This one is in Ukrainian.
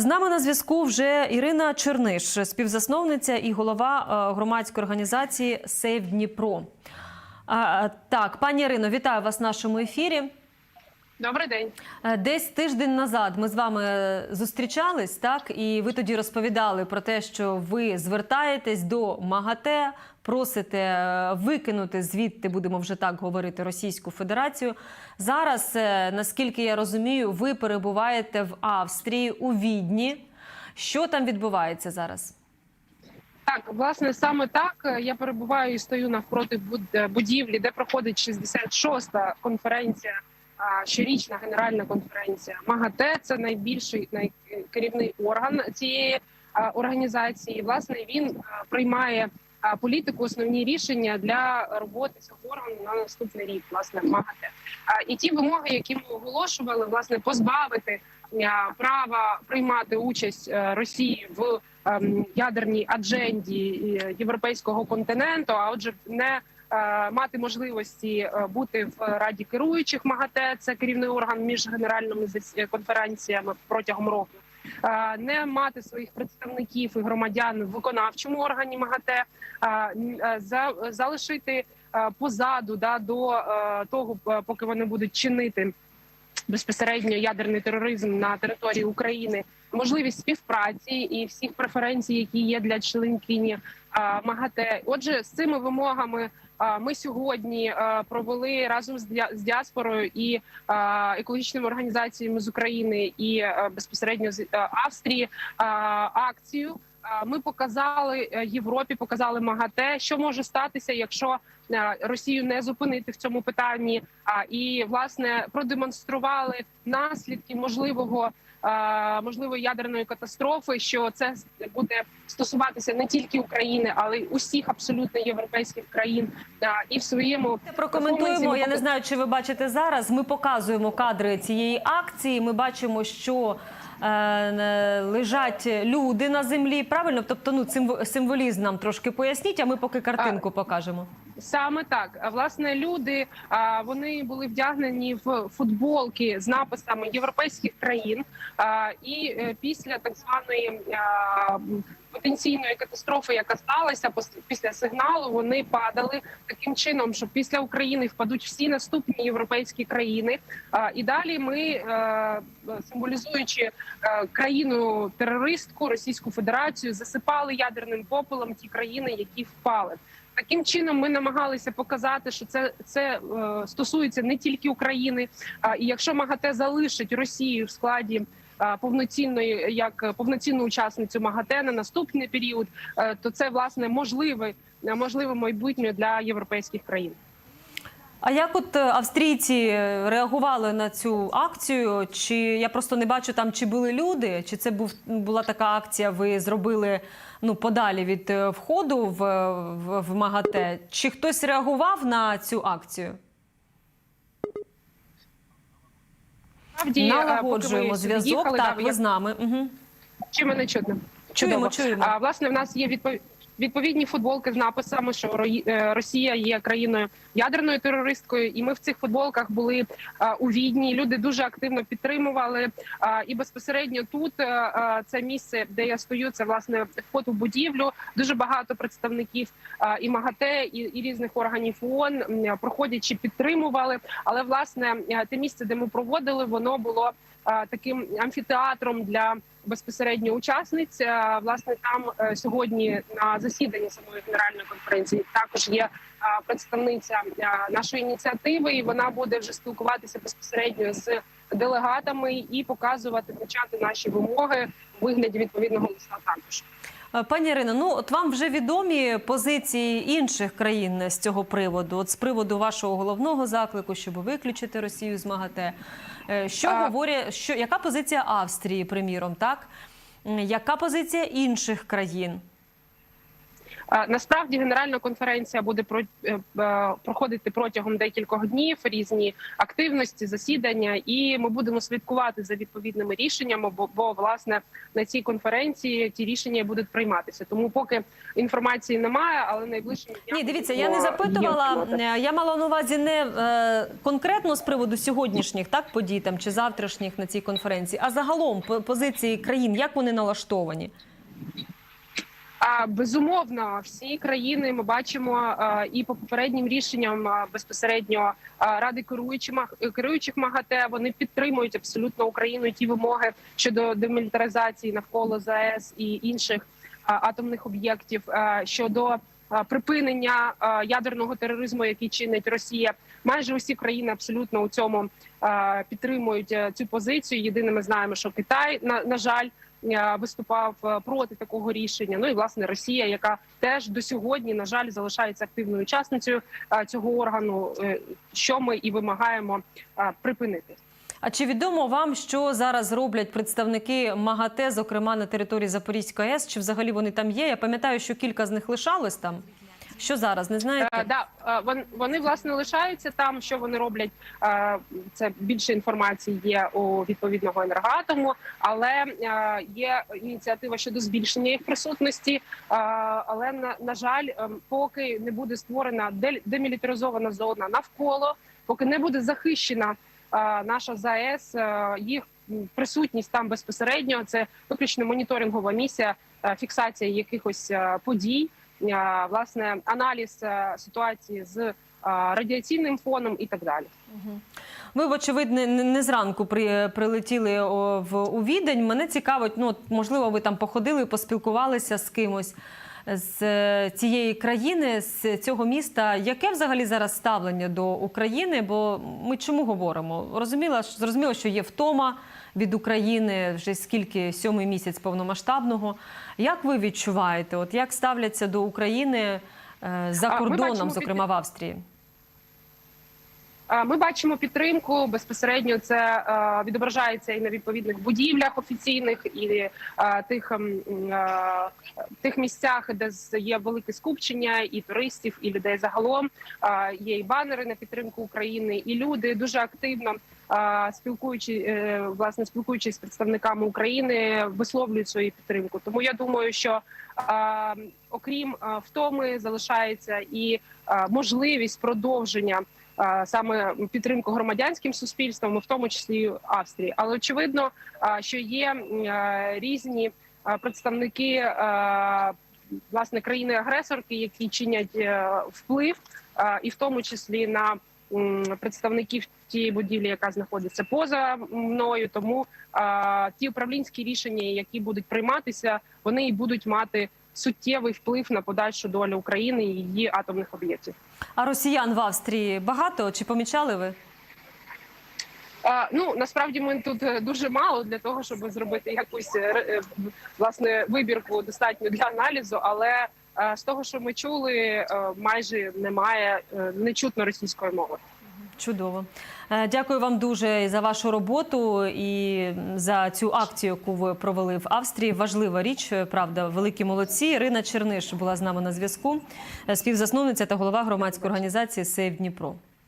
З нами на зв'язку вже Ірина Черниш, співзасновниця і голова е, громадської організації Сейв Дніпро. Так, пані Ірино, вітаю вас в нашому ефірі. Добрий день. Е, Десь тиждень назад ми з вами е, зустрічались, так і ви тоді розповідали про те, що ви звертаєтесь до МАГАТЕ, просите е, викинути звідти, будемо вже так говорити, Російську Федерацію. Зараз, наскільки я розумію, ви перебуваєте в Австрії у Відні. Що там відбувається зараз? Так, власне, саме так я перебуваю і стою навпроти будівлі, де проходить 66-та конференція, щорічна генеральна конференція. МАГАТЕ це найбільший най- керівний орган цієї організації. Власне, він приймає політику, основні рішення для роботи цього органу на наступний рік. Власне, МАГАТЕ. І ті вимоги, які ми оголошували, власне, позбавити права приймати участь е, Росії в ем, ядерній адженді е, європейського континенту. А отже, не мати можливості е, бути в раді керуючих МАГАТЕ, це керівний орган між генеральними зас- конференціями протягом року. е, Не мати своїх представників і громадян в виконавчому органі МАГАТЕ, е, е, за- залишити е, позаду да до е, того, е, поки вони будуть чинити безпосередньо ядерний тероризм на території України, можливість співпраці і всіх преференцій, які є для членкині МАГАТЕ. Отже, з цими вимогами ми сьогодні провели разом з діа- діаспорою і екологічними організаціями з України і безпосередньо з Австрії акцію. Ми показали е, Європі, показали МАГАТЕ, що може статися, якщо е, Росію не зупинити в цьому питанні. І власне продемонстрували наслідки можливого можливої ядерної катастрофи, що це буде стосуватися не тільки України, але й усіх абсолютно європейських країн. Е, І в своєму Прокоментуємо. Я не знаю, чи ви бачите зараз. Ми показуємо кадри цієї акції. Ми бачимо, що е, е, лежать люди на землі. Правильно, тобто, ну символ- символізм нам трошки поясніть. А ми поки картинку покажемо. Саме так. Власне, люди вони були вдягнені в футболки з написами європейських країн. І е, після так званої потенційної катастрофи, яка сталася після сигналу, вони падали таким чином, що після України впадуть всі наступні європейські країни. І далі ми, е, символізуючи е, країну терористку Російську Федерацію, засипали ядерним попелом ті країни, які впали. Таким чином ми намагалися показати, що це це е, стосується не тільки України. І якщо МАГАТЕ залишить Росію в складі повноцінної як повноцінну учасницю МАГАТЕ на наступний період, е, то це власне можливе можливе майбутнє для європейських країн. А як от е, австрійці е, реагували на цю акцію? Чи я просто не бачу там, чи були люди, чи це був була така акція? Ви зробили ну подалі від е, входу в, в, в МАГАТЕ? Чи хтось реагував на цю акцію? Справді, ми Налагоджуємо зв'язок. Так, ви з нами. Угу. Чи мене чутно? Чуємо, Чудово. чуємо. А власне, в нас є відпов- відповідні футболки з написами, що е, Росія є країною ядерною терористкою, і ми в цих футболках були у відні. Люди дуже активно підтримували. І безпосередньо тут е, е, це місце, де я стою, це власне вход у будівлю. Дуже багато представників і МАГАТЕ, і, і різних органів ООН проходячи підтримували. Але власне е, те місце, де ми проводили, воно було таким амфітеатром для безпосередньо учасниць. Е, Власне, там е, сьогодні на засіданні самої генеральної конференції також є представниця е, нашої ініціативи, і вона буде вже спілкуватися безпосередньо з делегатами і показувати вивчати наші вимоги у вигляді відповідного листа. Також Пані Ірино, ну от вам вже відомі позиції інших країн з цього приводу, от з приводу вашого головного заклику, щоб виключити Росію з МАГАТЕ. Е, Що А- говорять, що яка позиція Австрії, приміром, так? Яка позиція інших країн? Е, Насправді генеральна конференція буде е, е, проходити протягом декількох днів різні активності, засідання, і ми будемо слідкувати за відповідними рішеннями. Бо, бо власне на цій конференції ті рішення будуть прийматися. Тому поки інформації немає, але найближчим Ні, дивіться, я не запитувала. Я мала на увазі не конкретно з приводу сьогоднішніх так подій там чи завтрашніх на цій конференції, а загалом по- позиції країн, як вони налаштовані. Безумовно, всі країни ми бачимо і по попереднім рішенням безпосередньо ради керуючих керуючих МАГАТЕ вони підтримують абсолютно Україну і ті вимоги щодо демілітаризації навколо ЗАЕС і інших атомних об'єктів щодо припинення ядерного тероризму, який чинить Росія. Майже усі країни абсолютно у цьому підтримують е, цю позицію. Єдине, ми знаємо, що Китай на, на жаль виступав е, проти такого рішення. Ну і власне Росія, яка теж до сьогодні, на жаль, залишається активною учасницею е, цього органу, е, що ми і вимагаємо е, припинити. А чи відомо вам, що зараз роблять представники МАГАТЕ, зокрема на території Запорізької АЕС? Чи взагалі вони там є? Я пам'ятаю, що кілька з них лишалось там. Що зараз не знаєте? Е, да, е, вон- вони власне лишаються там. Що вони роблять? е, Це більше інформації є у відповідного енергоатому, але е, є ініціатива щодо збільшення їх присутності. Е, Але на, на жаль, е, поки не буде створена демілітаризована зона навколо, поки не буде захищена е, наша ЗАЕС, е, їх присутність там безпосередньо. Це виключно моніторингова місія, е, фіксація якихось е, подій е, власне аналіз е, ситуації з е, радіаційним фоном і так далі. Ви, вочевидь, не, зранку при, прилетіли в, у Відень. Мене цікавить, ну, можливо, ви там походили, поспілкувалися з кимось з е, цієї країни, з цього міста. Яке взагалі зараз ставлення до України? Бо ми чому говоримо? Розуміло, що- зрозуміло, що є втома від України вже скільки сьомий місяць повномасштабного. Як ви відчуваєте? От як ставляться до України е, за кордоном, бачимо зокрема в Австрії? Ми бачимо підтримку безпосередньо. Це відображається і на відповідних будівлях офіційних, і тих ем, тих місцях, де є велике скупчення і туристів, і людей загалом. Є і банери на підтримку України, і люди дуже активно. Спілкуючи е, власне спілкуючись з представниками України, висловлюють свою підтримку. Тому я думаю, що окрім е, втоми залишається і е, можливість продовження е, саме підтримку громадянським суспільством, в тому числі Австрії. Але очевидно, що є різні представники власне країни-агресорки, які чинять вплив, і в тому числі на представників тієї будівлі, яка знаходиться поза мною. Тому ті управлінські рішення, які будуть прийматися, вони і будуть мати суттєвий вплив на подальшу долю України і її атомних об'єктів. А росіян в Австрії багато? Чи помічали ви? А, ну насправді ми тут е, дуже мало для того, щоб зробити якусь е, е, власне вибірку достатньо для аналізу. Але з того, що ми чули, майже немає е, не чутно російської мови. Чудово. Е, Дякую вам дуже за вашу роботу і за цю акцію, яку ви провели в Австрії. Важлива річ, правда, великі молодці. Ірина Черниш була з нами на зв'язку, е, співзасновниця та голова громадської організації Сейв Дніпро.